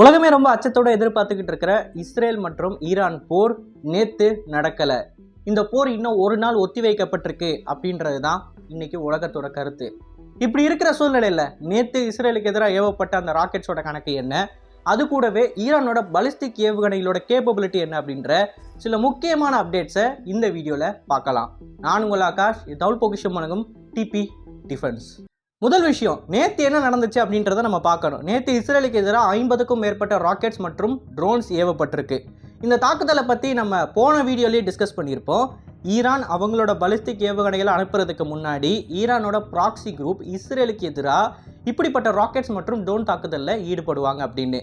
உலகமே ரொம்ப அச்சத்தோட எதிர்பார்த்துக்கிட்டு இருக்கிற இஸ்ரேல் மற்றும் ஈரான் போர் நேற்று நடக்கலை. இந்த போர் இன்னும் ஒரு நாள் ஒத்தி வைக்கப்பட்டிருக்கு அப்படின்றது தான் இன்னைக்கு உலகத்தோட கருத்து. இப்படி இருக்கிற சூழ்நிலையில் நேற்று இஸ்ரேலுக்கு எதிராக ஏவப்பட்ட அந்த ராக்கெட்ஸோட கணக்கு என்ன? அது கூடவே ஈரானோட பலிஸ்டிக் ஏவுகணைகளோட கேப்பபிலிட்டி என்ன அப்படின்ற சில முக்கியமான அப்டேட்ஸை இந்த வீடியோவில் பார்க்கலாம். நான் உங்கள் ஆகாஷ் தவுல் பொக்கிஷம் வழங்கும் டிபி டிஃபென்ஸ் முதல் விஷயம் நேற்று என்ன நடந்துச்சு அப்படின்றத நம்ம பார்க்கணும். நேற்று இஸ்ரேலுக்கு எதிராக ஐம்பதுக்கும் மேற்பட்ட ராக்கெட்ஸ் மற்றும் ட்ரோன்ஸ் ஏவப்பட்டிருக்கு. இந்த தாக்குதலை பற்றி நம்ம போன வீடியோலேயே டிஸ்கஸ் பண்ணியிருப்போம். ஈரான் அவங்களோட பலிஸ்டிக் ஏவுகணைகளை அனுப்புறதுக்கு முன்னாடி ஈரானோட ப்ராக்சி குரூப் இஸ்ரேலுக்கு எதிராக இப்படிப்பட்ட ராக்கெட்ஸ் மற்றும் ட்ரோன் தாக்குதலில் ஈடுபடுவாங்க அப்படின்னு.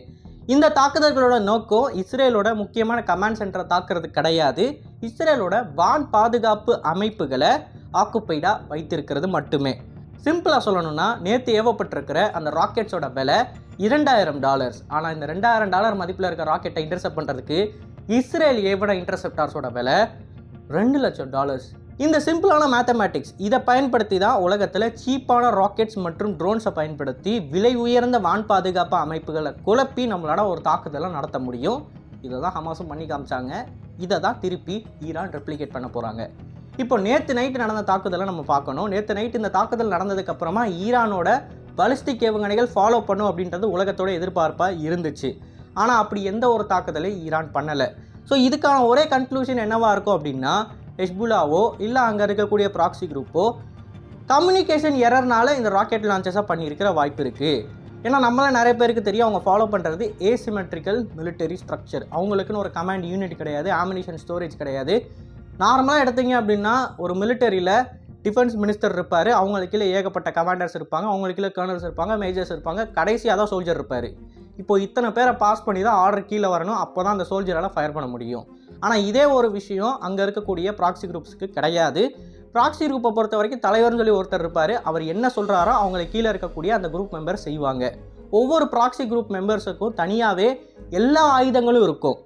இந்த தாக்குதல்களோட நோக்கம் இஸ்ரேலோட முக்கியமான கமாண்ட் சென்டரை தாக்குறது கிடையாது. இஸ்ரேலோட வான் பாதுகாப்பு அமைப்புகளை ஆக்குப்பைடாக வைத்திருக்கிறது மட்டுமே. சிம்பிளாக சொல்லணும்னா நேற்று ஏவப்பட்டிருக்கிற அந்த ராக்கெட்ஸோட விலை இரண்டாயிரம் டாலர்ஸ் ஆனால் இந்த ரெண்டாயிரம் டாலர் மதிப்பில் இருக்க ராக்கெட்டை இன்டர்செப்ட் பண்ணுறதுக்கு இஸ்ரேல் ஏவன இன்டர்செப்டார்ஸோட விலை ரெண்டு லட்சம் டாலர்ஸ் இந்த சிம்பிளான மேத்தமேட்டிக்ஸ் இதை பயன்படுத்தி தான் உலகத்தில் சீப்பான ராக்கெட்ஸ் மற்றும் ட்ரோன்ஸை பயன்படுத்தி விலை உயர்ந்த வான் பாதுகாப்பு அமைப்புகளை குழப்பி நம்மளால ஒரு தாக்குதலை நடத்த முடியும். இதை தான் ஹமாஸும் பண்ணி காமிச்சாங்க. இதை தான் திருப்பி ஈரான் ரெப்ளிகேட் பண்ண போகிறாங்க இப்போ நேற்று நைட்டு நடந்த தாக்குதலை நம்ம பார்க்கணும். நேற்று நைட்டு இந்த தாக்குதல் நடந்ததுக்கு அப்புறமா ஈரானோட பலிஸ்டிக் ஏவுகணைகள் ஃபாலோ பண்ணும் அப்படின்றது உலகத்தோட எதிர்பார்ப்பாக இருந்துச்சு. ஆனால் அப்படி எந்த ஒரு தாக்குதலையும் ஈரான் பண்ணலை. ஸோ இதுக்கான ஒரே கன்க்ளூஷன் என்னவாக இருக்கும் அப்படின்னா ஹெஸ்புல்லாவோ இல்லை அங்கே இருக்கக்கூடிய ப்ராக்சி குரூப்போ கம்யூனிகேஷன் எரர்னால இந்த ராக்கெட் லான்ச்சஸாக பண்ணியிருக்கிற வாய்ப்பு இருக்குது ஏன்னா நம்மளால் நிறைய பேருக்கு தெரியும் அவங்க ஃபாலோ பண்ணுறது ஏசிமெட்ரிக்கல் மிலிட்டரி ஸ்ட்ரக்சர் அவங்களுக்குன்னு ஒரு கமாண்ட் யூனிட் கிடையாது ஆமினிஷன் ஸ்டோரேஜ் கிடையாது. நார்மலாக எடுத்தீங்க அப்படின்னா ஒரு மிலிட்டரியில் டிஃபென்ஸ் மினிஸ்டர் இருப்பார். அவங்களுக்கு கீழே ஏகப்பட்ட கமாண்டர்ஸ் இருப்பாங்க. அவங்களுக்கு கீழே கர்னல்ஸ் இருப்பாங்க மேஜர்ஸ் இருப்பாங்க. கடைசியாக தான் சோல்ஜர் இருப்பார். இப்போ இத்தனை பேரை பாஸ் பண்ணி தான் ஆர்டர் கீழே வரணும். அப்போ தான் அந்த சோல்ஜரால் ஃபயர் பண்ண முடியும். ஆனால் இதே ஒரு விஷயம் அங்கே இருக்கக்கூடிய ப்ராக்சி குரூப்ஸுக்கு கிடையாது. ப்ராக்சி குரூப்பை பொறுத்த வரைக்கும் தலைவர்னு சொல்லி ஒருத்தர் இருப்பார். அவர் என்ன சொல்கிறாரோ அவங்களுக்கு கீழே இருக்கக்கூடிய அந்த குரூப் மெம்பர் செய்வாங்க. ஒவ்வொரு ப்ராக்சி குரூப் மெம்பர்ஸுக்கும் தனியாகவே எல்லா ஆயுதங்களும் இருக்கும்.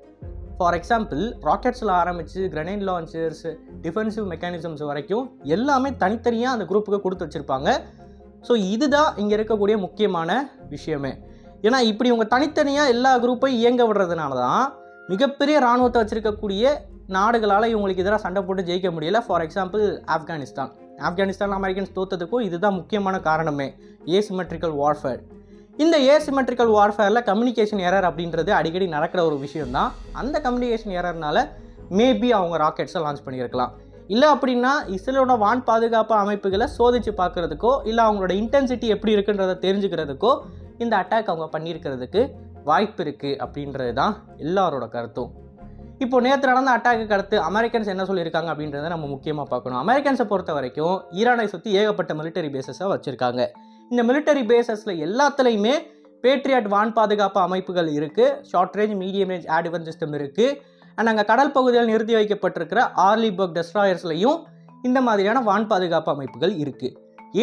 ஃபார் எக்ஸாம்பிள் ராக்கெட்ஸில் ஆரம்பித்து கிரனைட் லான்ச்சர்ஸ் டிஃபென்சிவ் மெக்கானிசம்ஸ் வரைக்கும் எல்லாமே தனித்தனியாக அந்த குரூப்புக்கு கொடுத்து வச்சுருப்பாங்க. ஸோ இதுதான் இங்கே இருக்கக்கூடிய முக்கியமான விஷயமே. ஏன்னா இப்படி இவங்க தனித்தனியாக எல்லா குரூப்பையும் இயங்க விடுறதுனால தான் மிகப்பெரிய இராணுவத்தை வச்சுருக்கக்கூடிய நாடுகளால் இவங்களுக்கு எதிராக சண்டை போட்டு ஜெயிக்க முடியல. For example Afghanistan. Afghanistan Americans தோத்ததுக்கும் இதுதான் முக்கியமான காரணமே. ஏசிமெட்ரிக்கல் வார்ஃபேர் இந்த ஏசிமெட்ரிக்கல் வார்ஃபேரில் கம்யூனிகேஷன் எரர் அப்படின்றது அடிக்கடி நடக்கிற ஒரு விஷயம் தான் அந்த கம்யூனிகேஷன் எரர்னால மேபி அவங்க ராக்கெட்ஸை லான்ச் பண்ணியிருக்கலாம். இல்லை அப்படின்னா இஸ்ரேலோட வான் பாதுகாப்பு அமைப்புகளை சோதிச்சு பார்க்குறதுக்கோ இல்லை அவங்களோட இன்டென்சிட்டி எப்படி இருக்குன்றதை தெரிஞ்சுக்கிறதுக்கோ இந்த அட்டாக் அவங்க பண்ணியிருக்கிறதுக்கு வாய்ப்பு இருக்குது அப்படின்றது தான் எல்லாரோட கருத்தும். இப்போ நேற்று நடந்த அட்டாக்கு அடுத்து அமெரிக்கன்ஸ் என்ன சொல்லியிருக்காங்க அப்படின்றத நம்ம முக்கியமாக பார்க்கணும். அமெரிக்கன்ஸை பொறுத்த வரைக்கும் ஈரானை சுற்றி ஏகப்பட்ட மிலிட்டரி பேசஸை வச்சுருக்காங்க. இந்த மிலிட்டரி பேசஸில் எல்லாத்துலேயுமே பேட்ரியாட் வான் பாதுகாப்பு அமைப்புகள் இருக்குது short range medium range advanced system இருக்குது அண்ட் அங்கே கடல் பகுதியில் நிறுத்தி வைக்கப்பட்டிருக்கிற ஆர்லிபர்க் டெஸ்ட்ராயர்ஸ்லையும் இந்த மாதிரியான வான் பாதுகாப்பு அமைப்புகள் இருக்குது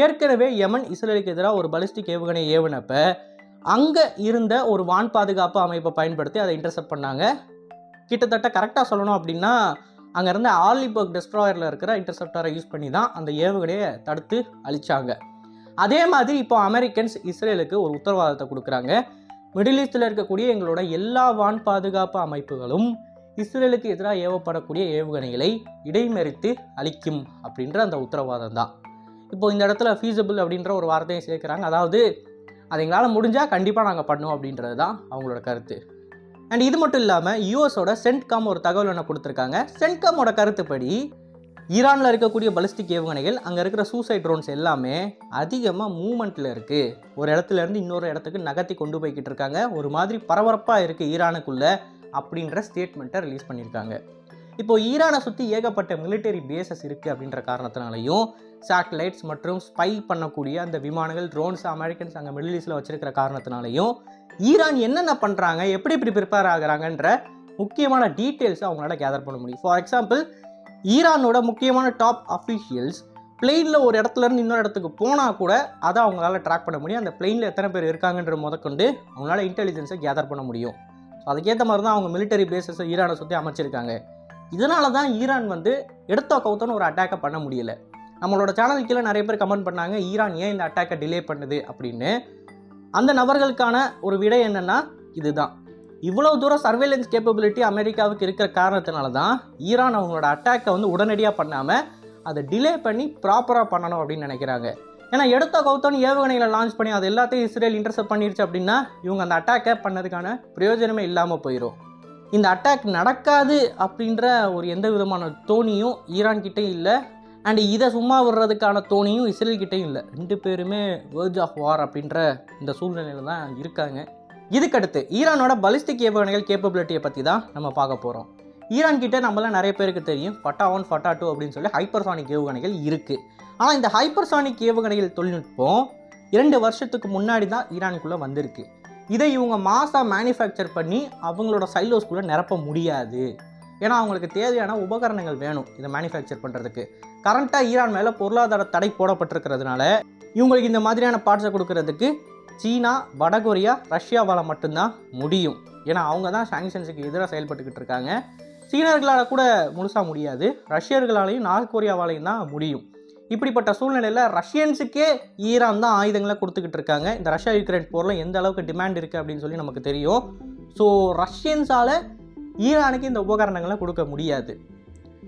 ஏற்கனவே யமன் இஸ்ரேலுக்கு எதிராக ஒரு பலிஸ்டிக் ஏவுகணை ஏவுனப்ப அங்கே இருந்த ஒரு வான் பாதுகாப்பு அமைப்பை பயன்படுத்தி அதை இன்டர்செப்ட் பண்ணாங்க. கிட்டத்தட்ட கரெக்டாக சொல்லணும் அப்படின்னா அங்கே இருந்த ஆர்லிபர்க் டெஸ்ட்ராயரில் இருக்கிற இன்டர்செப்டரை யூஸ் பண்ணி தான் அந்த ஏவுகணையை தடுத்து அழிச்சாங்க. அதே மாதிரி இப்போ அமெரிக்கன்ஸ் இஸ்ரேலுக்கு ஒரு உத்தரவாதத்தை கொடுக்குறாங்க. மிடில் ஈஸ்டில் இருக்கக்கூடிய எங்களோட எல்லா வான் பாதுகாப்பு அமைப்புகளும் இஸ்ரேலுக்கு எதிராக ஏவப்படக்கூடிய ஏவுகணைகளை இடைமறித்து அளிக்கும் அப்படின்ற அந்த உத்தரவாதம் தான். இப்போ இந்த இடத்துல ஃபீஸபிள் அப்படின்ற ஒரு வார்த்தையை சேர்க்குறாங்க. அதாவது அது எங்களால் முடிஞ்சால் கண்டிப்பாக நாங்கள் பண்ணுவோம் அப்படின்றது தான் அவங்களோட கருத்து. அண்ட் இது மட்டும் இல்லாமல் யூஎஸோட சென்ட்காம் ஒரு தகவல் ஒன்று கொடுத்துருக்காங்க. சென்ட்காமோட கருத்துப்படி ஈரானில் இருக்கக்கூடிய பலிஸ்டிக் ஏவுகணைகள் அங்கே இருக்கிற சூசைட் ட்ரோன்ஸ் எல்லாமே அதிகமாக மூமெண்ட்டில் இருக்குது ஒரு இடத்துல இருந்து இன்னொரு இடத்துக்கு நகர்த்தி கொண்டு போய்கிட்டு இருக்காங்க. ஒரு மாதிரி பரபரப்பாக இருக்குது ஈரானுக்குள்ளே அப்படின்ற ஸ்டேட்மெண்ட்டை ரிலீஸ் பண்ணியிருக்காங்க. இப்போ ஈரானை சுற்றி ஏகப்பட்ட மிலிட்டரி பேசஸ் இருக்குது அப்படின்ற காரணத்தினாலையும் சேட்டலைட்ஸ் மற்றும் ஸ்பை பண்ணக்கூடிய அந்த விமானங்கள் ட்ரோன்ஸ் அமெரிக்கன்ஸ் அங்கே மிடில் ஈஸ்டில் வச்சுருக்கிற காரணத்தினாலையும் ஈரான் என்னென்ன பண்ணுறாங்க எப்படி இப்படி ப்ரிப்பேர் ஆகுறாங்கன்ற முக்கியமான டீட்டெயில்ஸை அவங்களால கேதர் பண்ண முடியும். ஃபார் எக்ஸாம்பிள் ஈரானோட முக்கியமான டாப் அஃபீஷியல்ஸ் பிளெயினில் ஒரு இடத்துல இருந்து இன்னொரு இடத்துக்கு போனால் கூட அதை அவங்களால ட்ராக் பண்ண முடியும். அந்த பிளெயினில் எத்தனை பேர் இருக்காங்கன்ற முதற்கொண்டு அவங்களால இன்டெலிஜென்ஸை கேதர் பண்ண முடியும். ஸோ அதுக்கேற்ற மாதிரி தான் அவங்க மிலிட்டரி பேசஸை ஈரானை சுற்றி அமைச்சிருக்காங்க. இதனால தான் ஈரான் வந்து எடுத்த கவுத்தன்னு ஒரு அட்டாக்கை பண்ண முடியல. நம்மளோட சேனல் கீழே நிறைய பேர் கமெண்ட் பண்ணாங்க ஈரான் ஏன் இந்த அட்டாக்கை டிலே பண்ணுது அப்படின்னு. அந்த நபர்களுக்கான ஒரு விடை என்னென்னா இதுதான். இவ்வளவு தூரம் சர்வேலன்ஸ் கேப்பபிலிட்டி அமெரிக்காவுக்கு இருக்கிற காரணத்தினால தான் ஈரான் அவங்களோட அட்டாக்கை வந்து உடனடியாக பண்ணாமல் அதை டிலே பண்ணி ப்ராப்பராக பண்ணணும் அப்படின்னு நினைக்கிறாங்க. ஏன்னா எடுத்த கௌத்தோன்னு ஏவுகணைகளை லான்ச் பண்ணி அது எல்லாத்தையும் இஸ்ரேல் இன்டர்செப்ட் பண்ணிருச்சு அப்படின்னா இவங்க அந்த அட்டாக்கை பண்ணதுக்கான பிரயோஜனமே இல்லாமல் போயிடும் இந்த அட்டாக் நடக்காது அப்படின்ற ஒரு எந்த விதமான தோணியும் ஈரான் கிட்டே இல்லை. அண்ட் இதை சும்மா விடுறதுக்கான தோணியும் இஸ்ரேல் கிட்டேயும் இல்லை. ரெண்டு பேருமே வேர்ஜ் ஆஃப் வார் அப்படின்ற இந்த சூழ்நிலையில் தான் இருக்காங்க. இதுக்கடுத்து ஈரானோட பலிஸ்டிக் ஏவுகணைகள் கேப்பபிலிட்டியை பற்றி தான் நம்ம பார்க்க போகிறோம் ஈரான் கிட்ட நம்மளாம் நிறைய பேருக்கு தெரியும் ஃபட்டா ஒன் ஃபட்டா டூ அப்படின்னு சொல்லி ஹைப்பர்சானிக் ஏவுகணைகள் இருக்குது ஆனால் இந்த ஹைப்பர்சானிக் ஏவுகணைகள் தொழில்நுட்பம் இரண்டு வருஷத்துக்கு முன்னாடி தான் ஈரானுக்குள்ளே வந்திருக்கு. இதை இவங்க மாசாக மேனுஃபேக்சர் பண்ணி அவங்களோட சைலோஸ்குள்ளே நிரப்ப முடியாது. ஏன்னா அவங்களுக்கு தேவையான உபகரணங்கள் வேணும் இதை மேனுஃபேக்சர் பண்ணுறதுக்கு கரண்ட்டாக ஈரான் மேலே பொருளாதார தடை போடப்பட்டிருக்கிறதுனால இவங்களுக்கு இந்த மாதிரியான பார்ட்ஸை கொடுக்கறதுக்கு சீனா வடகொரியா ரஷ்யாவால் மட்டும்தான் முடியும். ஏன்னா அவங்க தான் சாங்ஷன்ஸுக்கு எதிராக செயல்பட்டுக்கிட்டு இருக்காங்க. சீனர்களால் கூட முழுசாக முடியாது. ரஷ்யர்களாலையும் நார்த் கொரியாவாலையும் தான் முடியும். இப்படிப்பட்ட சூழ்நிலையில் ரஷ்யன்ஸுக்கே ஈரான் தான் ஆயுதங்களை கொடுத்துக்கிட்டு இருக்காங்க. இந்த ரஷ்யா யுக்ரைன் போரில் எந்த அளவுக்கு டிமாண்ட் இருக்குது அப்படின்னு சொல்லி நமக்கு தெரியும். ஸோ ரஷ்யன்ஸால் ஈரானுக்கு இந்த உபகரணங்களை கொடுக்க முடியாது.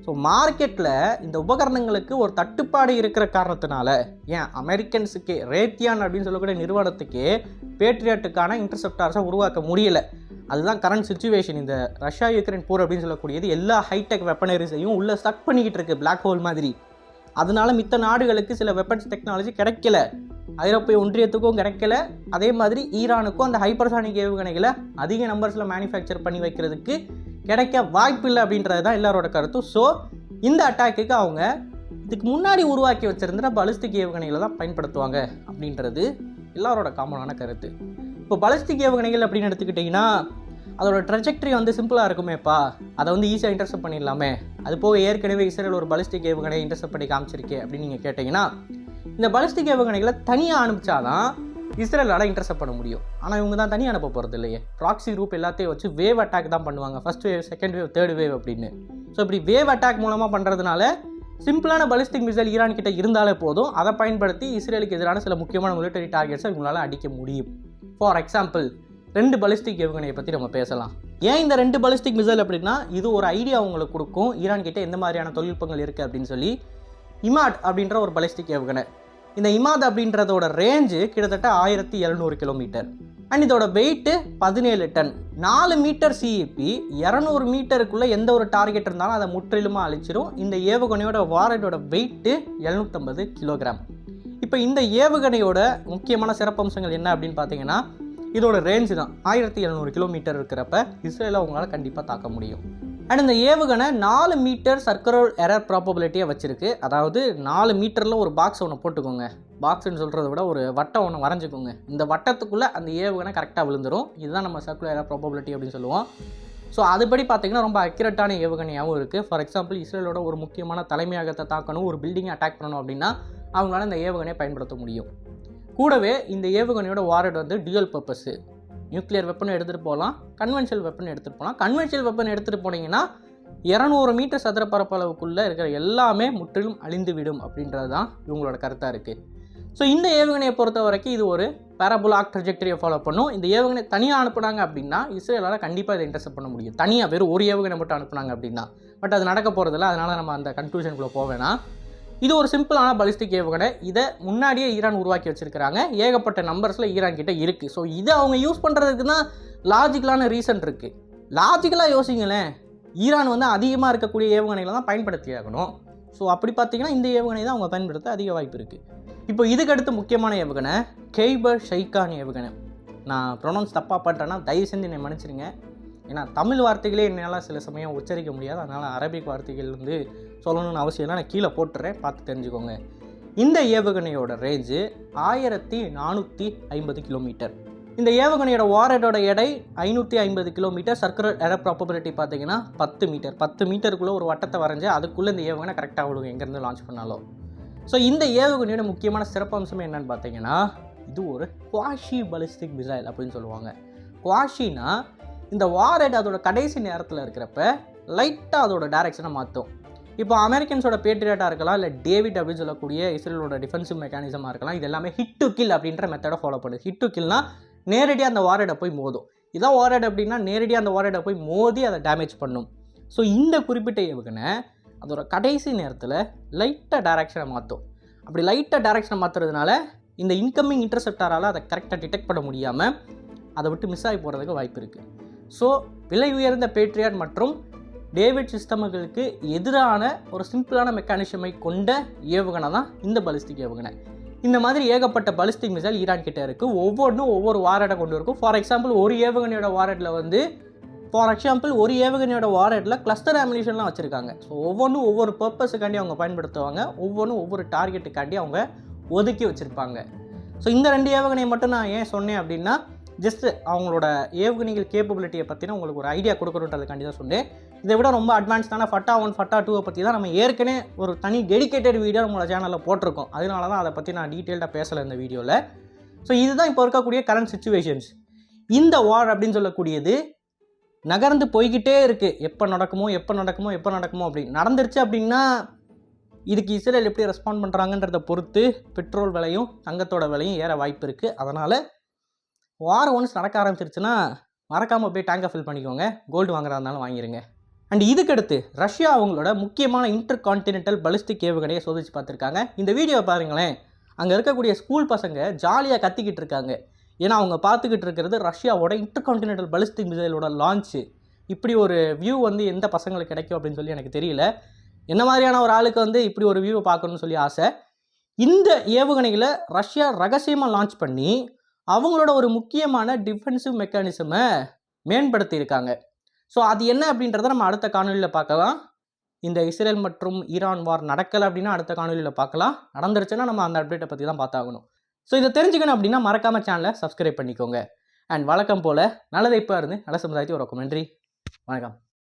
ஸோ மார்க்கெட்டில் இந்த உபகரணங்களுக்கு ஒரு தட்டுப்பாடு இருக்கிற காரணத்தினால ஏன் அமெரிக்கன்ஸுக்கே ரேத்தியான் அப்படின்னு சொல்லக்கூடிய நிறுவனத்துக்கே பேட்ரியாட்டுக்கான இன்டர்செப்டார்ஸை உருவாக்க முடியலை. அதுதான் கரண்ட் சுச்சுவேஷன் இந்த ரஷ்யா யுக்ரைன் போர் அப்படின்னு சொல்லக்கூடியது எல்லா ஹைடெக் வெப்பனரிஸையும் உள்ளே ஸ்டக் பண்ணிக்கிட்டு இருக்கு பிளாக் ஹோல் மாதிரி. அதனால மித்த நாடுகளுக்கு சில வெப்பன்ஸ் டெக்னாலஜி கிடைக்கல. ஐரோப்பிய ஒன்றியத்துக்கும் கிடைக்கல. அதே மாதிரி ஈரானுக்கும் அந்த ஹைப்பர்சானிக் ஏவுகணைகளை அதிக நம்பர்ஸில் மேனுஃபேக்சர் பண்ணி வைக்கிறதுக்கு கிடைக்க வாய்ப்பில்லை அப்படின்றது தான் எல்லாரோட கருத்தும். ஸோ இந்த அட்டாக்குக்கு அவங்க இதுக்கு முன்னாடி உருவாக்கி வச்சுருந்த பலிஸ்டிக் ஏவுகணைகளை தான் பயன்படுத்துவாங்க அப்படின்றது எல்லாரோட காமனான கருத்து. இப்போ பலிஸ்டிக் ஏவுகணைகள் அப்படின்னு எடுத்துக்கிட்டிங்கன்னா அதோட ட்ரெஜெக்டரி வந்து சிம்பிளாக இருக்குமேப்பா. அதை வந்து ஈஸியாக இன்டர்செப்ட் பண்ணிடலாமே. அது போக ஏற்கனவே இஸ்ரேல் ஒரு பலிஸ்டிக் ஏவுகணையை இன்டர்செப்ட் பண்ணி காமிச்சிருக்கே அப்படின்னு நீங்கள் கேட்டிங்கன்னா இந்த பலிஸ்டிக் ஏவுகணைகளை தனியாக அனுப்பிச்சாதான் இஸ்ரேலால் இன்டர்செப்ட் பண்ண முடியும். ஆனால் இவங்க தான் தனியாக அனுப்ப போகிறது இல்லையே. ராக்ஸி குரூப் எல்லாத்தையும் வச்சு வேவ் அட்டாக் தான் பண்ணுவாங்க. First wave second wave third wave அப்படின்னு. ஸோ இப்படி வேவ் அட்டாக் மூலமாக பண்ணுறதுனால சிம்பிளான பலிஸ்டிக் மிசைல் ஈரான் கிட்ட இருந்தாலே போதும். அதை பயன்படுத்தி இஸ்ரேலுக்கு எதிரான சில முக்கியமான மிலிட்டரி டார்கெட்ஸை இவங்களால அடிக்க முடியும். ஃபார் எக்ஸாம்பிள் ரெண்டு பலிஸ்டிக் ஏவுகணையை பற்றி நம்ம பேசலாம். ஏன் இந்த ரெண்டு பலிஸ்டிக் மிசைல் அப்படின்னா இது ஒரு ஐடியா உங்களுக்கு கொடுக்கும். ஈரான் கிட்ட எந்த மாதிரியான தொழில்நுட்பங்கள் இருக்குது அப்படின்னு சொல்லி. இமாட் அப்படின்ற ஒரு பலிஸ்டிக் ஏவுகணை. இந்த இமாத் அப்படின்றதோட ரேஞ்சு கிட்டத்தட்ட ஆயிரத்தி எழுநூறு கிலோமீட்டர் அண்ட் இதோட வெயிட்டு பதினேழு டன் நாலு மீட்டர் சிஇபி இரநூறு மீட்டருக்குள்ளே எந்த ஒரு டார்கெட் இருந்தாலும் அதை முற்றிலுமாக அழிச்சிரும். இந்த ஏவுகணையோட வாரடோட வெயிட்டு எழுநூற்றம்பது கிலோகிராம் இப்போ இந்த ஏவுகணையோட முக்கியமான சிறப்பம்சங்கள் என்ன அப்படின்னு பார்த்தீங்கன்னா இதோட ரேஞ்சு தான். ஆயிரத்தி எழுநூறு கிலோமீட்டர் இருக்கிறப்ப இஸ்ரேலை அவங்களால கண்டிப்பாக தாக்க முடியும். அண்ட் இந்த ஏவுகணை நாலு மீட்டர் சர்க்கரோல் எரர் ப்ராபபிலிட்டியை வச்சுருக்கு. அதாவது நாலு மீட்டரில் ஒரு பாக்ஸ் ஒன்று போட்டுக்கோங்க. பாக்ஸ்ன்னு சொல்கிறத விட ஒரு வட்டம் ஒன்று வரைஞ்சிக்கோங்க. இந்த வட்டத்துக்குள்ளே அந்த ஏவுகணை கரெக்டாக விழுந்துரும். இதுதான் நம்ம சர்க்குலர் எரர் ப்ராபபிலிட்டி அப்படின்னு சொல்லுவோம். ஸோ அதுபடி பார்த்தீங்கன்னா ரொம்ப அக்யூரேட்டான ஏவுகணையாகவும் இருக்குது ஃபார் எக்ஸாம்பிள் இஸ்ரேலோட ஒரு முக்கியமான தலைமையகத்தை தாக்கணும் ஒரு பில்டிங்கை அட்டாக் பண்ணணும் அப்படின்னா அவங்களால இந்த ஏவுகணையை பயன்படுத்த முடியும். கூடவே இந்த ஏவுகணையோட வாரட் வந்து டியூல் பர்பஸ்ஸு நியூக்ளியர் வெப்பன் எடுத்துகிட்டு போகலாம். கன்வென்ஷனல் வெப்பன் எடுத்துகிட்டு போகலாம். கன்வென்ஷனல் வெப்பன் எடுத்துகிட்டு போனீங்கன்னா இரநூறு மீட்டர் சதுர பரப்பளவுக்குள்ளே இருக்கிற எல்லாமே முற்றிலும் அழிந்து விடும் அப்படின்றது தான் இவங்களோட கருத்தாக இருக்குது ஸோ இந்த ஏவுகணையை பொறுத்த வரைக்கும் இது ஒரு பேரபுலாக் ட்ரெஜெக்டரியை ஃபாலோ பண்ணும். இந்த ஏவுகணை தனியாக அனுப்புனாங்க அப்படின்னா இஸ்ரேலால் கண்டிப்பாக இதை இன்டர்செப்ட் பண்ண முடியும். தனியாக வெறும் ஒரு ஏவுகணை மட்டும் அனுப்புனாங்க அப்படின்னா. பட் அது நடக்க போகிறதில்ல அதனால் நம்ம அந்த கன்க்ளூஷனுக்குள்ளே போவேனா இது ஒரு சிம்பிளான பலிஸ்டிக் ஏவுகணை. இதை முன்னாடியே ஈரான் உருவாக்கி வச்சிருக்கிறாங்க. ஏகப்பட்ட நம்பர்ஸில் ஈரான் கிட்ட இருக்குது ஸோ இதை அவங்க யூஸ் பண்ணுறதுக்கு தான் லாஜிக்கலான ரீசன் இருக்குது லாஜிக்கலாக யோசிங்களேன். ஈரான் வந்து அதிகமாக இருக்கக்கூடிய ஏவுகணைகளை தான் பயன்படுத்தி ஆகணும். ஸோ அப்படி பார்த்தீங்கன்னா இந்த ஏவுகணை தான் அவங்க பயன்படுத்த அதிக வாய்ப்பு இருக்குது இப்போ இதுக்கு அடுத்து முக்கியமான ஏவுகணை கெய்பர் ஷைகான் ஏவுகணை. நான் ப்ரொனவுன்ஸ் தப்பாக பண்ணுறேன்னா தயவு செஞ்சு என்னை மன்னிச்சிருங்க. ஏன்னா தமிழ் வார்த்தைகளே என்னால் சில சமயம் உச்சரிக்க முடியாது. அதனால் அரபிக் வார்த்தைகள் வந்து சொல்லணும்னு அவசியம் இல்லை. நான் கீழே போட்டுறேன். பார்த்து தெரிஞ்சுக்கோங்க. இந்த ஏவுகணையோட ரேஞ்சு ஆயிரத்தி நானூற்றி ஐம்பது கிலோமீட்டர் இந்த ஏவுகணையோட வாரடோட எடை ஐநூற்றி ஐம்பது கிலோமீட்டர் சர்க்குலர் எட ப்ராபபிலிட்டி பார்த்தீங்கன்னா பத்து மீட்டர் பத்து மீட்டருக்குள்ளே ஒரு வட்டத்தை வரைஞ்சு அதுக்குள்ளே இந்த ஏவுகணை கரெக்டாக விழுகும். எங்கேருந்து லான்ச் பண்ணாலும். ஸோ இந்த ஏவுகணையோட முக்கியமான சிறப்பம்சம் என்னன்னு பார்த்தீங்கன்னா இது ஒரு குவாஷி பலிஸ்டிக் மிசைல் அப்படின்னு சொல்லுவாங்க. குவாஷினா இந்த வாரட் அதோட கடைசி நேரத்தில் இருக்கிறப்ப லைட்டாக அதோட டேரெக்ஷனை மாற்றும் இப்போ அமெரிக்கன்ஸோட பேட்ரியட்டாக இருக்கலாம் இல்லை டேவிட் அப்படின்னு சொல்லக்கூடிய இஸ்ரேலோட டிஃபென்சிவ் மெக்கானிசமாக இருக்கலாம் இது எல்லாமே ஹிட் டு கில் அப்படின்ற மெத்தடை ஃபாலோ பண்ணுது. ஹிட் டு கில்னா நேரடியாக அந்த வாரடை போய் மோதும். இதான் வாரட் அப்படின்னா நேரடியாக அந்த வாரடை போய் மோதி அதை டேமேஜ் பண்ணும். ஸோ இந்த குறிப்பிட்ட ஏவுகணை அதோட கடைசி நேரத்தில் லைட்டாக டேரெக்ஷனை மாற்றும் அப்படி லைட்டாக டேரக்ஷனை மாற்றுறதுனால இந்த இன்கமிங் இன்டர்செப்டாரால் அதை கரெக்டாக டிடெக்ட் பண்ண முடியாமல் அதை விட்டு மிஸ் ஆகி போகிறதுக்கு வாய்ப்பு இருக்குது ஸோ விலை உயர்ந்த பேட்ரியாட் மற்றும் டேவிட் சிஸ்டம்களுக்கு எதிரான ஒரு சிம்பிளான மெக்கானிசமை கொண்ட ஏவுகணை தான் இந்த பலிஸ்டிக் ஏவுகணை. இந்த மாதிரி ஏகப்பட்ட பலிஸ்டிக் மிசைல் ஈரான் கிட்ட இருக்குது ஒவ்வொன்றும் ஒவ்வொரு வாரடை கொண்டு இருக்கும். ஃபார் எக்ஸாம்பிள் ஒரு ஏவுகணையோட வாரடில் வந்து ஃபார் எக்ஸாம்பிள் ஒரு ஏவுகணையோட வாரடில் கிளஸ்டர் அமினிஷன்லாம் வச்சுருக்காங்க. ஸோ ஒவ்வொன்றும் ஒவ்வொரு பர்பஸுக்காண்டி அவங்க பயன்படுத்துவாங்க. ஒவ்வொன்றும் ஒவ்வொரு டார்கெட்டுக்காண்டி அவங்க ஒதுக்கி வச்சுருப்பாங்க. ஸோ இந்த ரெண்டு ஏவுகணையை மட்டும் நான் ஏன் சொன்னேன் அப்படின்னா ஜஸ்ட் அவங்களோட ஏவுகணைகள் கேப்பபிலிட்டியை பற்றின உங்களுக்கு ஒரு ஐடியா கொடுக்கணுன்றதுக்காண்டி தான் சொன்னேன். இதை விட ரொம்ப அட்வான்ஸ்டான ஃபட்டா ஒன் ஃபட்டா டூவை பற்றி தான் நம்ம ஏற்கனவே ஒரு தனி டெடிகேட்டட் வீடியோ நம்மளோட சேனலில் போட்டிருக்கோம். அதனால தான் அதை பற்றி நான் டீட்டெயில்டாக பேசலை இந்த வீடியோவில் ஸோ இதுதான் இப்போ இருக்கக்கூடிய கரண்ட் சுச்சுவேஷன்ஸ் இந்த வார் அப்படின்னு சொல்லக்கூடியது நகர்ந்து போய்கிட்டே இருக்குது எப்போ நடக்குமோ எப்போ நடக்குமோ எப்போ நடக்குமோ அப்படின்னு நடந்துருச்சு அப்படின்னா இதுக்கு இஸ்ரேல் எப்படி ரெஸ்பாண்ட் பண்ணுறாங்கன்றதை பொறுத்து பெட்ரோல் விலையும் தங்கத்தோட விலையும் ஏற வாய்ப்பு இருக்குது அதனால் வாரம் ஒன்ஸ் நடக்க ஆரம்பிச்சிருச்சுன்னா மறக்காமல் போய் டேங்கை ஃபில் பண்ணிக்கோங்க. கோல்டு வாங்குறதா இருந்தாலும் வாங்கிருங்க. அண்ட் இதுக்கடுத்து ரஷ்யா அவங்களோட முக்கியமான இன்டர் கான்டினென்டல் பலிஸ்டிக் ஏவுகணையை சோதிச்சு பார்த்துருக்காங்க. இந்த வீடியோவை பாருங்களேன். அங்கே இருக்கக்கூடிய ஸ்கூல் பசங்க ஜாலியாக கத்திக்கிட்டு இருக்காங்க. ஏன்னா அவங்க பார்த்துக்கிட்டு இருக்கிறது ரஷ்யாவோட இன்டர் கான்டினென்டல் பலிஸ்டிக் மிசைலோட லான்ச்சு இப்படி ஒரு வியூ வந்து எந்த பசங்களுக்கு கிடைக்கும் அப்படின்னு சொல்லி எனக்கு தெரியல. என்ன மாதிரியான ஒரு ஆளுக்கு வந்து இப்படி ஒரு வியூவை பார்க்கணும்னு சொல்லி ஆசை. இந்த ஏவுகணைகளை ரஷ்யா ரகசியமாக லான்ச் பண்ணி அவங்களோட ஒரு முக்கியமான டிஃபென்சிவ் மெக்கானிசமை மேம்படுத்தியிருக்காங்க. ஸோ அது என்ன அப்படின்றத நம்ம அடுத்த காணொலியில் பார்க்கலாம். இந்த இஸ்ரேல் மற்றும் ஈரான் வார் நடக்கலை அப்படின்னா அடுத்த காணொலியில் பார்க்கலாம். நடந்துருச்சுன்னா நம்ம அந்த அப்டேட்டை பற்றி தான் பார்த்தாகணும். ஸோ இதை தெரிஞ்சுக்கணும் அப்படின்னா மறக்காம சேனலை சப்ஸ்கிரைப் பண்ணிக்கோங்க. அண்ட் வழக்கம் போல் நல்லதை இப்போ இருந்து நல்ல சமுதாயத்தை உறக்கும் நன்றி. வணக்கம்.